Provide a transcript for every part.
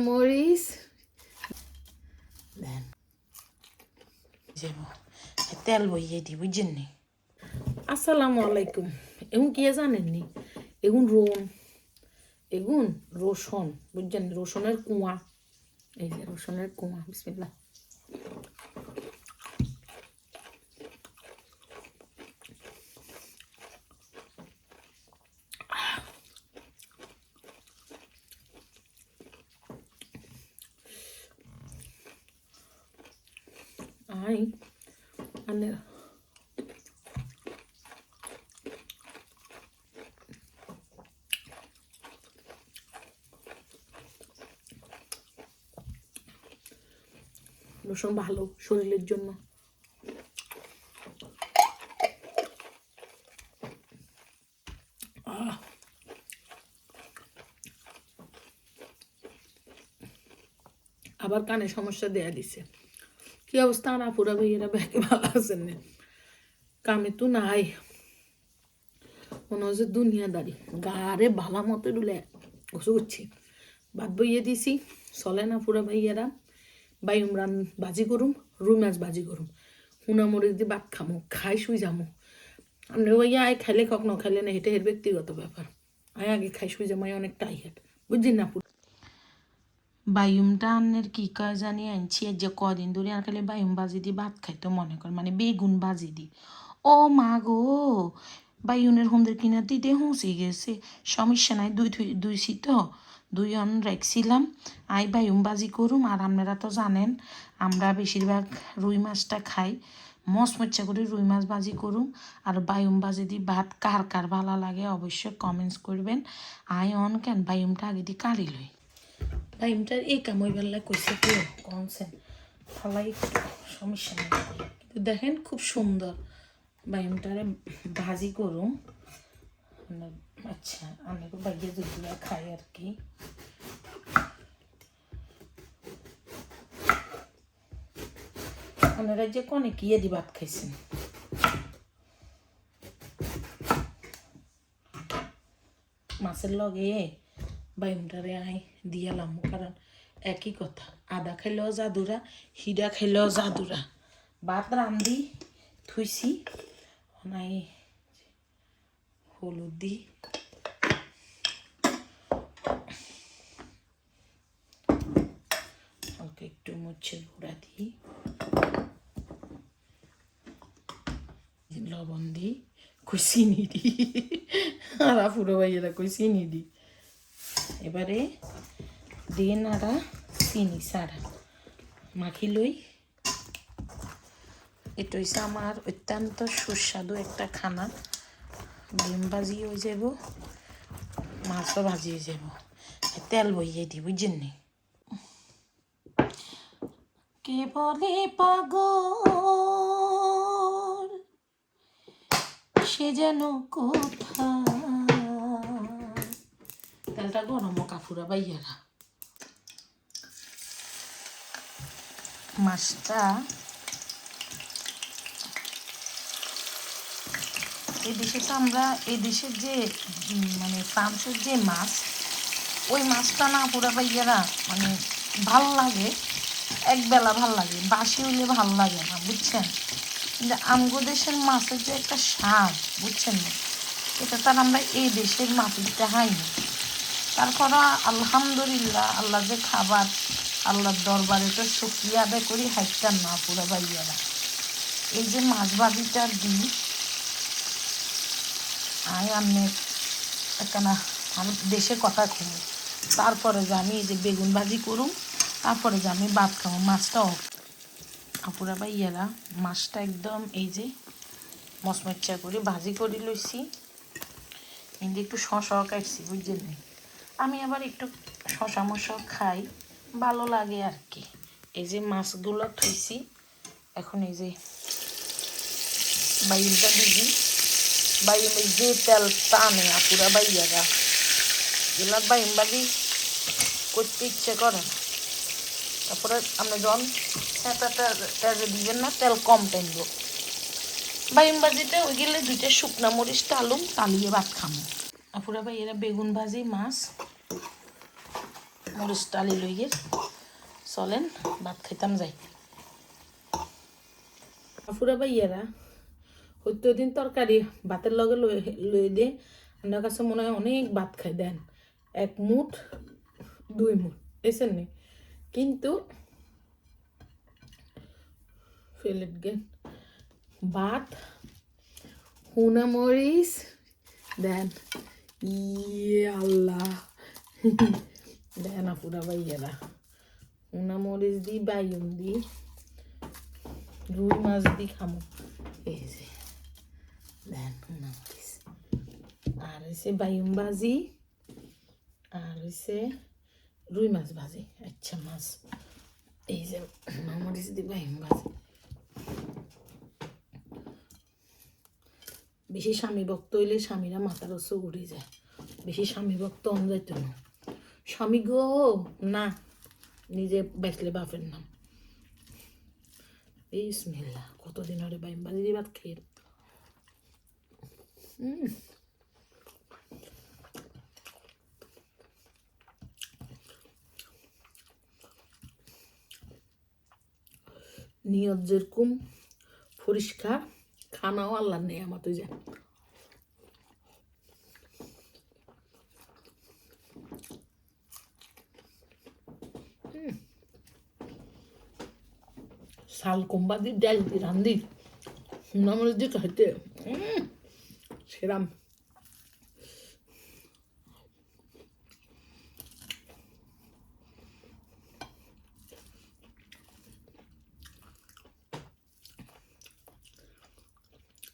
মরিচ দেন তেল বইয়ে দি বুঝছেন নি আসসালামু আলাইকুম এগুন কে জানেননি এগুন রোন এগুন রসুন বুঝছেন রসুনের কুয়া এই যে রসুনের কুয়া বিসমিল্লাহ আই মানে রসুন ভালো শরীরের জন্য। আবার কানে সমস্যা দেয়া দিছে। কি অবস্থা? আর আপুরা ভাইয়েরা ব্যাগে ভালো আছেন না। কামে তো নাই। মনে হচ্ছে দুনিয়াদারি। গারে ভালা মতো ডুলে গোসু করছি ভাত বইয়ে দিছি, চলে না পুরা ভাইয়েরা। বাইম রান বাজি করুম, রুই মাছ বাজি করুম। হুনা মরিচ দিয়ে ভাত খামো, খাই শুই যামো। আমরা ওই আয় খাইলে কক না খাইলে না, এটা এর ব্যক্তিগত ব্যাপার। আয় আগে খাই শুই যাব আয় অনেক টাইহাট বুঝছি না পুরো? বায়ুমটা আন্নের কি কয় জানি আনছি যে কদিন ধরে আর খালি বায়ুম বাজি দি ভাত খাইতো মনে কর মানে বেগুন বাজি দি। ও মা গো বায়ুনের হোমদের কিনা দিতে হুঁসে গেছে। সমস্যা নাই, দুই দুই সিট দুই অন রাখছিলাম আই বায়ুম বাজি করুম, আর আপনারা তো জানেন, আমরা বেশিরভাগ রুই মাছটা খাই। মচমচ্চা করে রুই মাছ ভাজি করুম, আর বায়ুম ভাজি দি ভাত কার কার ভালো লাগে অবশ্যই কমেন্টস করবেন। আই অন কেন বায়ুমটা আগে দি কাড়ি লই। টাইমটার এই কামই বেলা কইছে কেউ কনসেন ফালাই সমস্যা নেই। কিন্তু দেখেন খুব সুন্দর বাইমটারে ভাজি করুম। মানে, আচ্ছা আমি বাইরে যদি খাই আর কি। আপনারা যে কনে কি দি ভাত খাইছেন? মাছের লগে বাইমটারে আই দিয়ালাম কারণ একই কথা, আদা খাইলেও জাদুরা হিডা খাইলেও জাদুরা। ভাত রান্ধি, থুইছি, নাই হলুদ দি। একটু মুছের গুঁড়া দিই লবণ দিই কই চিনি দিই আর পুরো ভাইয়েরা কই চিনি দিই এবারে দিয়ে নাড়া চিনি ছাড়া মাখি লই। এটা হচ্ছে আমার অত্যন্ত সুস্বাদু একটা খানা। ডিম ভাজি হয়ে যাব মাছও ভাজি হয়ে যাব তেল বইয়ে দিই বুঝছেন নি? কে বলে পাগল? সে যেন কোথায় তেলটা গরম কাপুরা বাইয়ারা মাছটা এই দেশে তো আমরা এই দেশের যে মানে ফ্রান্সের যে মাছ ওই মাছটা না পুরা বাইয়ারা মানে ভালো লাগে একবেলা ভালো লাগে, বাসি হইলে ভালো লাগে না, বুঝছেন? কিন্তু আমগো দেশের মাছের যে একটা স্বাদ, বুঝছেন? না এটা তার আমরা এই দেশের মাটিতে হাইনি তারপর আলহামদুলিল্লাহ আল্লাহ যে খাবার, আল্লাহর দরবারে তো শুক্রিয়া আদায় করি হাইটার না পুরো বাইয়ারা এই যে মাছ ভাজিটা দিই আই আমি একখানা আমি দেশে কথা খুঁজি তারপরে যে আমি এই যে বেগুন ভাজি করুম, তারপরে যে আমি ভাত খাব মাছটা মাছটাও আপুরা ভাইয়ারা মাছটা একদম এই যে মচমচ্চা করে ভাজি করে লইছি। কিন্তু একটু শশা কাটছি, বুঝছেন নি? আমি আবার একটু শশা মশা খাই, ভালো লাগে আর কি। এই যে মাছগুলো থুইছি, এখন এই যে বাইনটা দিবি। বাইম এই যে তেল টানে আপুরা বাইয়ারা। এগুলা বাইম বাদি করতে ইচ্ছে করে না। তারপরে আপনি যখন তেলে দিবেন না, তেল কম টানব। বাইম ভাজিতে ওই গেলে দুইটা শুকনা মরিচ টালুম টালিয়ে ভাত খামো। আপুরা ভাই, এরা বেগুন ভাজি, মাছ, মরিচ টালি লইয়ে চলেন, ভাত খাইতাম যাই। ফুরা ভাইয়ারা হয়তো দিন তরকারি ভাতের লগে লই দিয়ে আপনার কাছে মনে হয় অনেক ভাত খাই দেন। এক মুঠ, দুই মুঠ এসেন নি? কিন্তু ফেলেট গেন ভাত, হুনা মরিচ, দেন আল্লাহ দেন আপুরা ভাইয়ারা হুনা মরিচ দি বাইম দি রুই মাছ দি খামো এই যে দেন হুনা মরিচ আর হয়েছে বাইম ভাজি আর হয়েছে রুই মাছ ভাজি আচ্ছা মাছ এই যে হুনা মরিচ দি বাইম ভাজি বেশি স্বামী ভক্ত হইলে স্বামীরা মাথার ওসো উড়ে যায়। বেশি স্বামী ভক্ত অন যাইত না। স্বামী গো, না, নিজে বেসলে বাপের নাম। বিসমিল্লাহ, কতদিন হরে বাইম বাজি ভাত খেয়ে নিয়ত যেরকম, পরিষ্কার খানাও আল্লাহ নেই আমার তুই যা শাল কোম্বা দি ডাল দি রান্ধি। আমার দি খাইতে উম, সেরাম।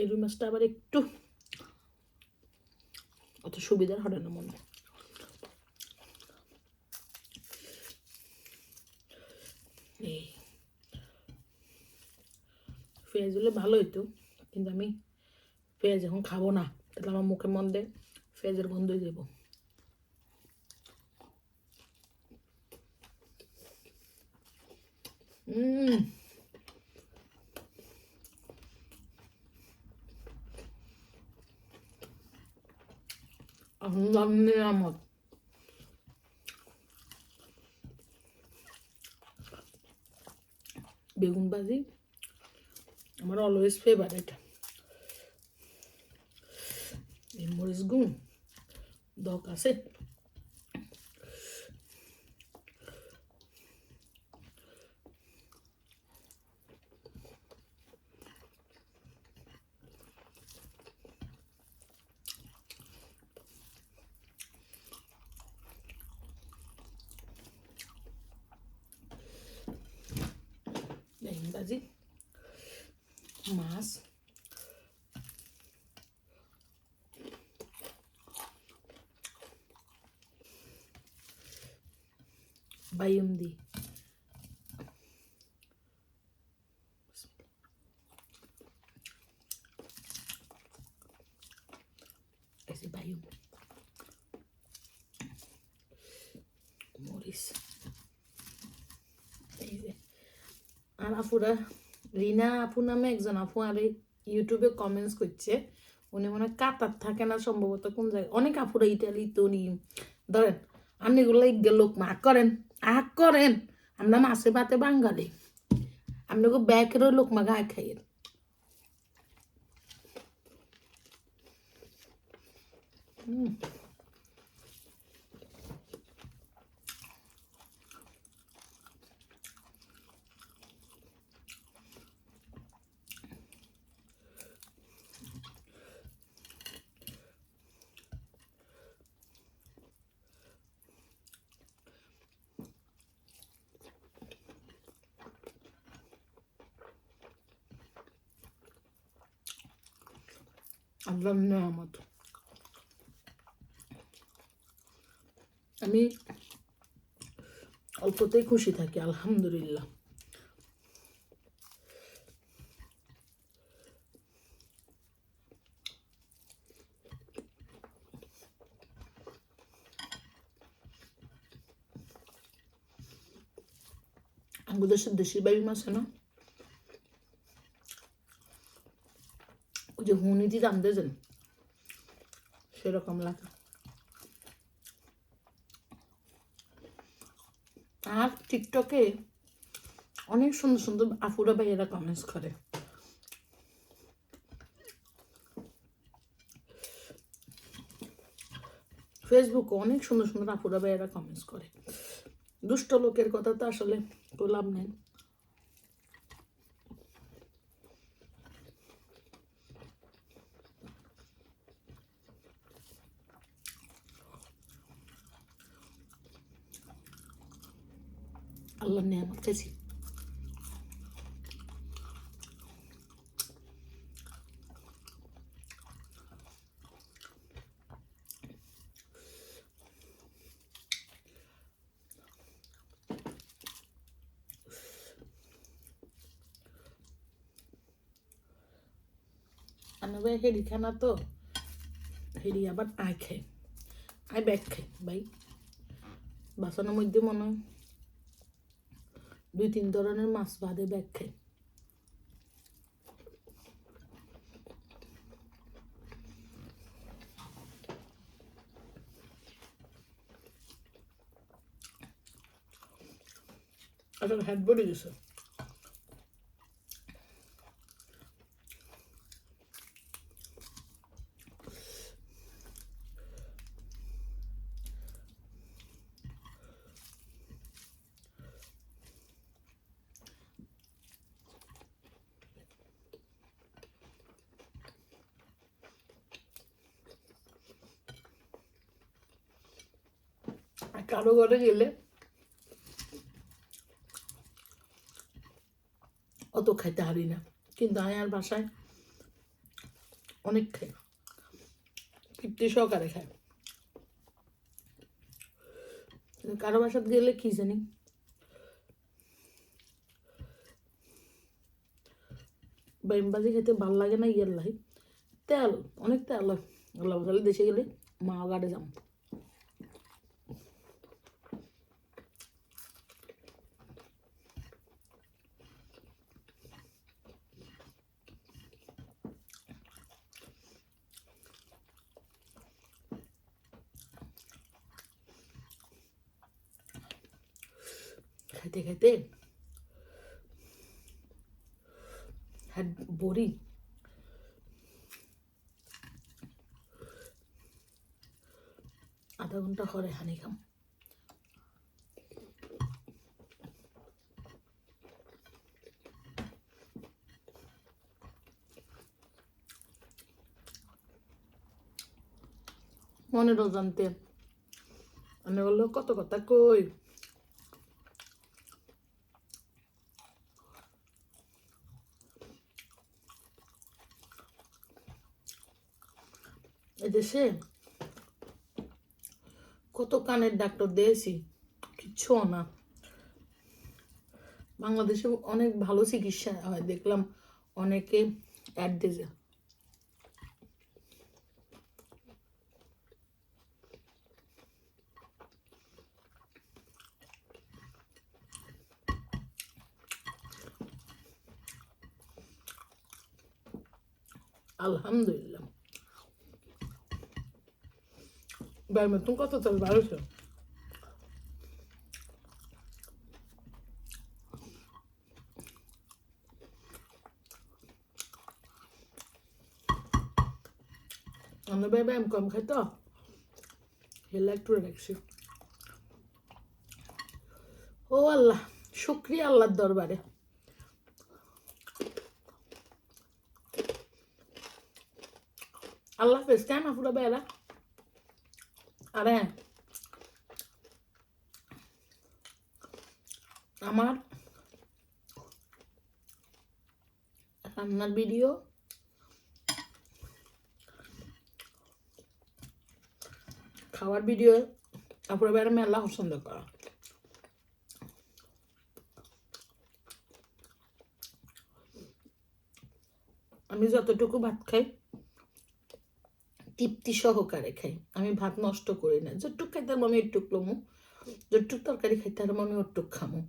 এই রুই মাছটা আবার একটু অত সুবিধার হবে না মনে। এই। পেঁয়াজ হলে ভালো হইতো, কিন্তু আমি পেঁয়াজ এখন খাব না, তাহলে আমার মুখে মুখের মধ্যে পেঁয়াজের গন্ধই দেব হুম আল্লাহ বেগুন ভাজি আমার অলওয়েজ ফেভারিট এই মরিচ গুণ দক আছে বেগুন ভাজি মাছ বাইম দি এই যে বাইম মরিচ এই যে আর আপুরা রিনা আপু নামে একজন আপু আর ইউটিউবে কমেন্টস করছে। উনি মনে হয় কাতার থাকে না সম্ভবত, কোন জায়গায় অনেক আপুরা ইটালি তনি ধরেন আপনিগুলো লোক মা করেন, আগ করেন, আমরা মাছে ভাতে বাঙালি। আপনাকে ব্যাকেরও লোক মা গায়ে খাইয়েন। হুম। আল্লাহর নিয়ামত আমি অল্পতেই খুশি থাকি আলহামদুলিল্লাহ আমাদের দেশের দেশি বাড়ি মাছ না ওই যে হুনিটি দাম দিয়েছেন? সেরকম লাগে। আর টিকটকে অনেক সুন্দর সুন্দর আফুরা ভাইয়েরা কমেন্টস করে। ফেসবুকে অনেক সুন্দর সুন্দর আফুরা ভাইয়েরা কমেন্টস করে। দুষ্ট লোকের কথা তো আসলে লাভ নেই। আল্লাহ নিয়ামত খাইছি আনবে হেরি খানা তো? হেরি আবার আয় খায় আয় ব্যাগ খায় ভাই। বাসনের মধ্যে মনে দুই তিন ধরনের মাছ বাদে ব্যাগ খাই আসলে হ্যাড বডি গেছে আর কারও ঘরে গেলে অত খাইতে হারি না। কিন্তু আয়ার বাসায় অনেক খাই তৃপ্তি সহকারে খায়। কারও বাসাত গেলে কি জানি? বাইমবাজি খেতে ভালো লাগে না ইয়ের লাই। তেল, অনেক তেল। আল্লাহ দেশে গেলে মা গাড়ে যাম। খাইতে খাইতে হ্যাঁ বড়ি আধা ঘণ্টা হরে হানি খাম। মনেরও জানতে আমি বলল কত কথা কই? এদেশে কত কানের ডাক্তার দিয়েছি, কিচ্ছু না। বাংলাদেশে অনেক ভালো চিকিৎসা হয়, দেখলাম অনেকে অ্যাড দিয়েছে। আলহামদুলিল্লাহ Verme tú কত চাল বারোশো আমরা ভাই ব্যায়াম কম খাই তো হেলা একটু রাখছি ও আল্লাহ শুক্রিয়া আল্লাহর দরবারে আল্লাহ হাফেজ কেন পুরো বেলা আর হ্যাঁ আমার রান্নার ভিডিও খাওয়ার ভিডিও তারপরে বেড়ে মেলা পছন্দ করা আমি যতটুকু ভাত খাই তৃপ্তি সহকারে খাই। আমি ভাত নষ্ট করি না। যতটুক খাইতে পারব আমি একটুক লমু। যতটুক তরকারি খাইতে পারব আমি ওটুক খামো।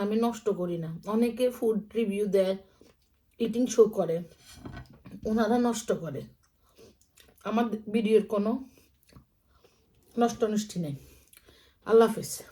আমি নষ্ট করি না। অনেকে ফুড রিভিউ দেয় ইটিং শো করে। ওনারা নষ্ট করে। আমার ভিডিওর কোনো নষ্ট নষ্টি নেই। আল্লাহ হাফিজ।